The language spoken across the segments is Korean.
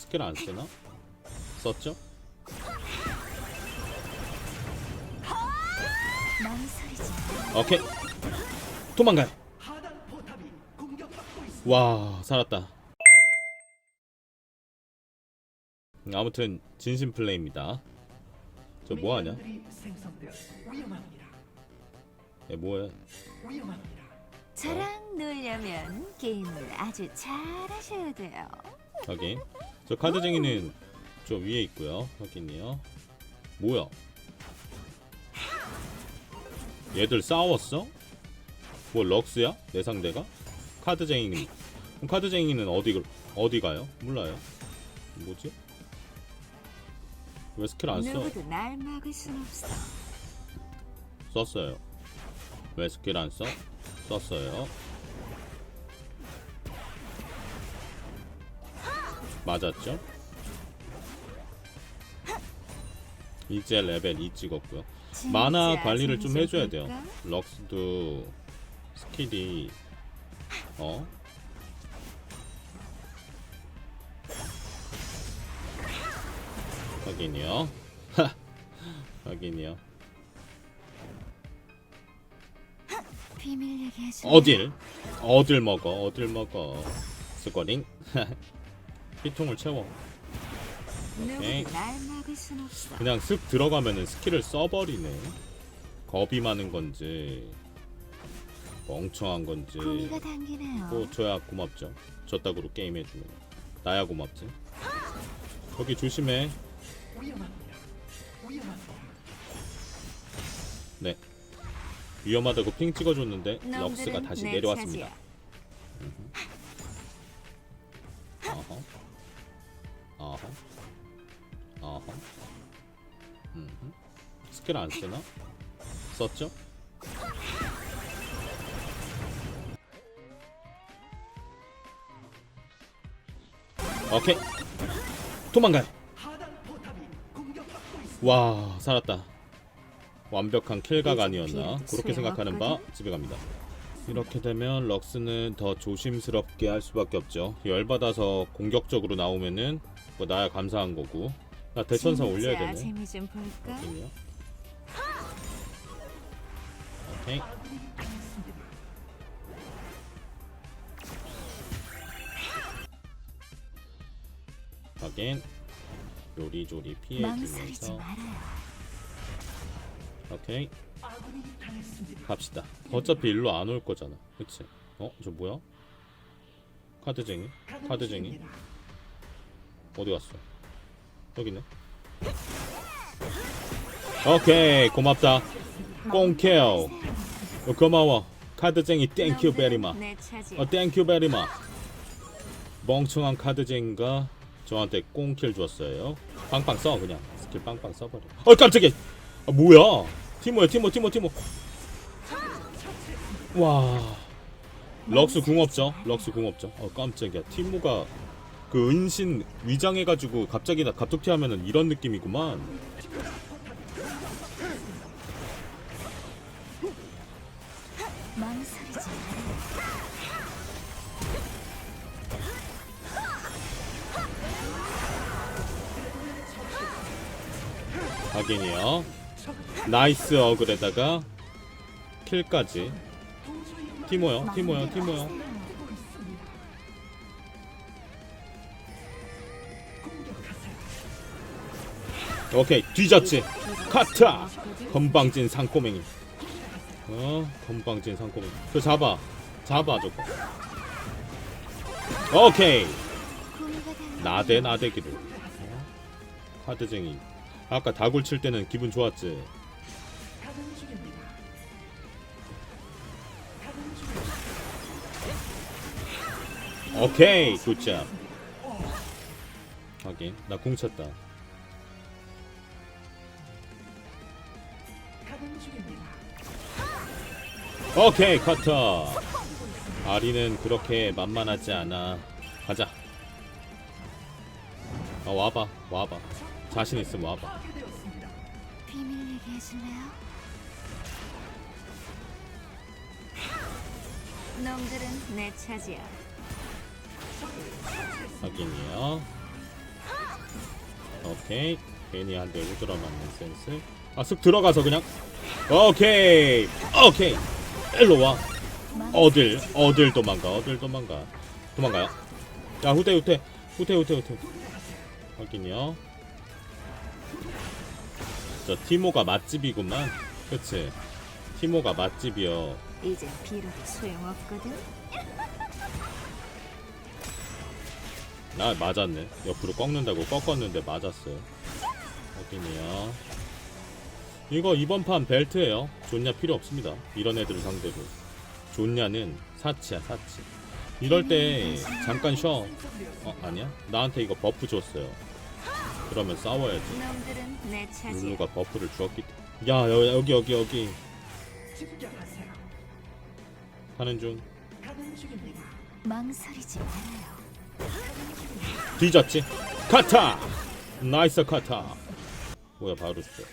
스킬 안 쓰나? 썼죠? 오케이 도망가요 와 살았다 아무튼 진심 플레이입니다 저 뭐하냐? 얘 뭐해? 저랑 놀려면 게임을 아주 잘 하셔야 돼요 확인 저 카드쟁이는 저 위에 있고요 확인이요 뭐야 얘들 싸웠어? 뭐 럭스야? 내 상대가? 카드쟁이는 카드쟁이는 어디 그- 어디 가요? 몰라요 뭐지? 왜 스킬 안 써? 누구도 날 막을 순 없어 썼어요 왜 스킬 안 써? 썼어요 맞았죠? 이제 레벨 2 찍었고요. 진짜 관리를 좀 해줘야 돼요? 럭스도 스킬이 어? 확인이요. 확인이요. 어딜? 어딜 먹어? 어딜 먹어? 스거링 피통을 채워. 오케이. 그냥 슥 들어가면은 스킬을 써버리네. 겁이 많은 건지 멍청한 건지. 당기네요. 뭐 저야 고맙죠. 저따구로 게임 해주면. 나야 고맙지. 거기 조심해. 네. 위험하다고 핑 찍어줬는데 럭스가 놈들은 다시 내 내려왔습니다. 차지야. 어허 어허. 스킬 안 쓰나? 썼죠? 오케이 있습니다. 와 살았다 완벽한 킬각 이제 아니었나 그렇게 생각하는 바. 집에 갑니다 이렇게 되면 럭스는 더 조심스럽게 할 수밖에 없죠. 열받아서 공격적으로 나오면은 뭐 나야 감사한 거고. 나 대천사 올려야 되네. 재미 좀 볼까? 확인이요. 오케이. 확인. 요리조리 망설이지 피해주면서. 말아요. 오케이. 갑시다. 어차피 일로 안 올 거잖아. 그치? 어? 저 뭐야? 카드쟁이? 카드쟁이? 어디 갔어? 여기네. 오케이, 고맙다. 꽁케어. 어, 고마워. 카드쟁이 땡큐 베리마. 어, 땡큐 베리마. 멍청한 카드쟁이가 저한테 꽁킬 줬어요. 빵빵 써 그냥. 스킬 빵빵 써버려. 어 깜짝이야. 아, 뭐야? 티모야 티모 티모 티모. 와. 럭스 궁 없죠? 럭스 궁 없죠? 어 깜짝이야. 티모가 그 은신 위장해가지고 갑자기 나 갑툭튀 하면은 이런 느낌이구만. 확인이요. 나이스 어글에다가 킬까지. 티모요, 티모요, 티모요. 오케이 뒤졌지. 카트라. 건방진 상코맹이. 어, 건방진 상코맹이. 저 잡아, 잡아 저거. 오케이. 나대 나대기로. 어? 카드쟁이. 아까 다굴 칠 때는 기분 좋았지. 오케이 굿잡. 하긴 나궁 중입니다. 오케이 커터. 아리는 그렇게 만만하지 않아. 가자. 아 와봐 와봐 자신 있으면 와봐. 비밀 얘기하실래요? 놈들은 내 차지야. 확인이요. 오케이. 괜히 한 대 우드러 맞는 센스. 아 쓱 들어가서 그냥. 오케이. 오케이. 일로 와. 어딜 어딜 도망가 어딜 도망가. 도망가요? 야 후퇴 후퇴. 후퇴 후퇴 후퇴. 확인이요 저 티모가 맛집이구만. 그치? 티모가 맛집이요 이제 빌어도 소용없거든. 나 맞았네. 옆으로 꺾는다고 꺾었는데 맞았어요. 확인이요. 이거 이번 판 벨트예요. 존냐 필요 없습니다. 이런 애들을 상대로. 존냐는 사치야 사치. 이럴 때 잠깐 쉬어. 어 아니야? 나한테 이거 버프 줬어요 그러면 싸워야지. 놈들은 내 차지야. 룰루가 버프를 주었기 때문에. 야 여, 여기 여기 여기. 집결하세요. 하는 중 가는 중입니다. 망설이지 말아요. 뒤졌지. 카타! 나이스 카타. 뭐야 바루스.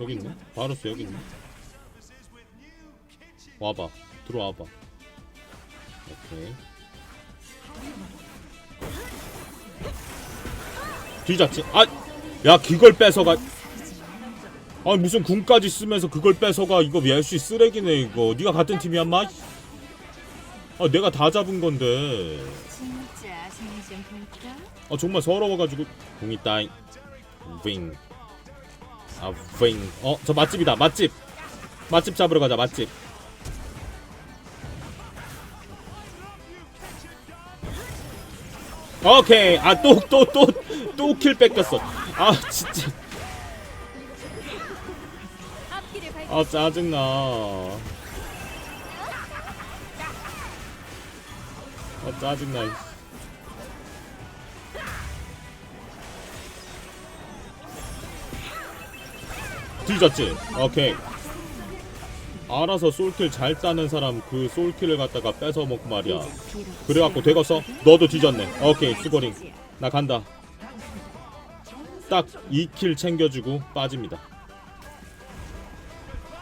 여기 있네? 바루스 여기 있네. 와봐. 들어와봐. 오케이 뒤졌지 아 야 그걸 뺏어가 아 무슨 궁까지 쓰면서 그걸 뺏어가 이거 예시 쓰레기네 이거 네가 같은 팀이야 마 아, 내가 다 잡은 건데. 진짜 생일 좀 볼까? 아, 정말 서러워가지고. 궁이 따잉. 윙. 아, 윙. 어, 저 맛집이다. 맛집. 맛집 잡으러 가자. 맛집. 오케이. 아, 또, 또, 또, 또 킬 뺏겼어. 아, 진짜. 아, 짜증나. 아, 짜증나. 뒤졌지? 오케이. 알아서 솔킬 잘 따는 사람 그 솔킬을 갖다가 뺏어 먹고 말이야. 그래갖고 되겠어? 너도 뒤졌네. 오케이, 수고링. 나 간다. 딱 2킬 챙겨주고 빠집니다.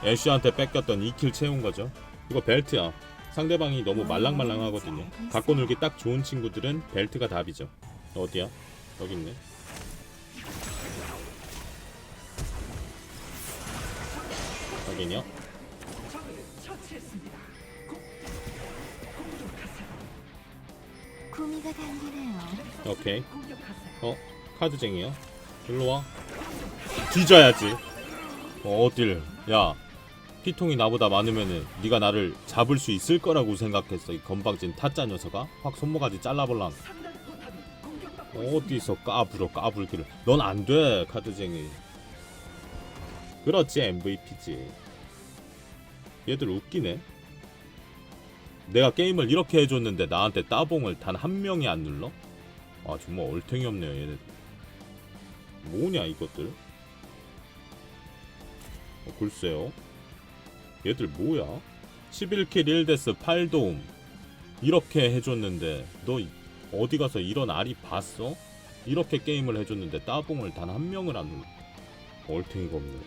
애쉬한테 뺏겼던 2킬 채운 거죠. 이거 벨트야. 상대방이 너무 말랑말랑하거든요. 갖고 놀기 딱 좋은 친구들은 벨트가 답이죠. 어디야? 여기 있네. 확인이요? 구미가 당기네요. 오케이. 어? 카드쟁이야? 일로 와. 뒤져야지. 어, 어딜? 야, 피통이 나보다 많으면은 네가 나를 잡을 수 있을 거라고 생각했어. 이 건방진 타짜 녀석아. 확 손모가지 잘라볼랑. 어디서 까불어 까불기를. 넌 안 돼, 카드쟁이. 그렇지, MVP지. 얘들 웃기네. 내가 게임을 이렇게 해줬는데 나한테 따봉을 단 한 명이 안 눌러? 아 정말 얼탱이 없네요 얘네. 뭐냐 이것들? 어, 글쎄요. 얘들 뭐야? 11킬 1데스 8도움. 이렇게 해줬는데 너 이- 어디 가서 이런 알이 봤어? 이렇게 게임을 해줬는데 따봉을 단 한 명을 안 눌러. 얼탱이가 없네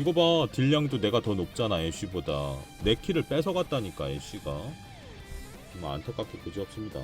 이거 봐 딜량도 내가 더 높잖아 애쉬보다. 내 킬을 뺏어갔다니까 애쉬가. 정말 안타깝게 그지없습니다